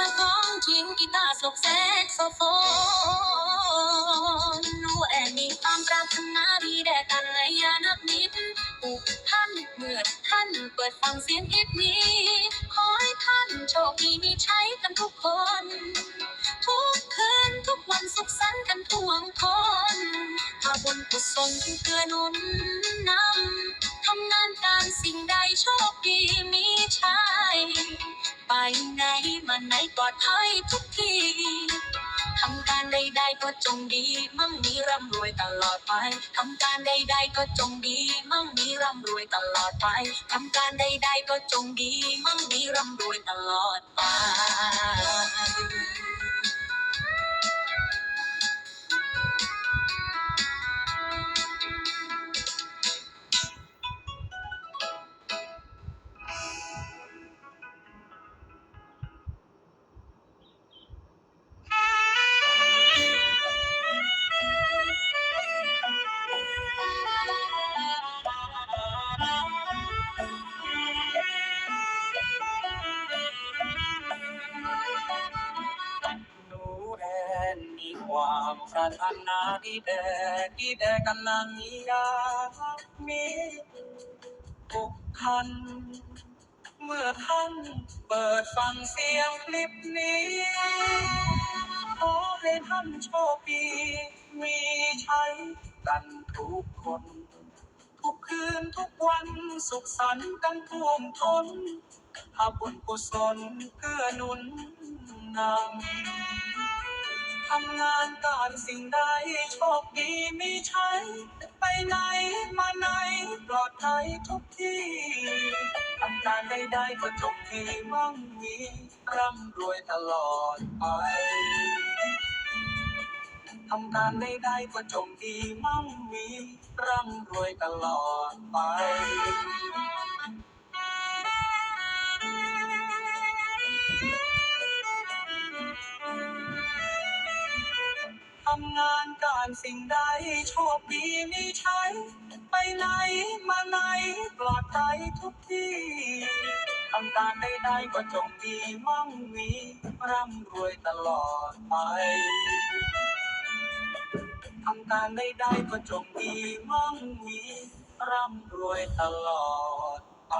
นักีตาร์สกแซกโซโฟนแหวนมีความปรารถนาดีแด่กันและอย่านับนิดผูกท่านเมื่อท่านเปิดฟังเสียงฮิตนี้ ขอให้ท่านโชคดีมีใช้กันทุกคน ทุกคืนทุกวันสุขสันต์กันทั่วคนถ้าบุญกุศลเกื้อหนุนนำทำงานการสิ่งใดโชคดี ปลอดภัยทุกทีทำการใดๆก็จงดี มั่งมีร่ำรวยตลอดไปทำการใดๆก็จงดี มั่งมีร่ำรวยตลอดไปทำการใดๆก็จงดี มั่งมีร่ำรวยตลอดไป ความปรารถนาดีแต่ดีแต่กำลังอยากมีทุกคันเมื่อท่านเปิดฟังเสียงคลิปนี้ ขอให้ท่านโชคดีมีใช้กันทุกคน ทุกคืนทุกวันสุขสันต์กันท่วมทนถ้าบุญกุศลเกื้อหนุนนำ ทำงานการสิ่งใดโชคดีมีใช้ไปไหนมาไหนปลอดภัยทุกที่ทำการใดๆก็จงมีมั่งมีร่ำรวยตลอดไปทำการใดๆก็จงดีมั่งมีร่ำรวยตลอดไป งานการสิ่งใดโชคดีมีใช้ ไปไหนมาไหนปลอดภัยทุกที่ทำการใดๆก็จงดีมั่งมีร่ำรวยตลอดไปทำการใดๆก็จงดีมั่งมีร่ำรวยตลอดไป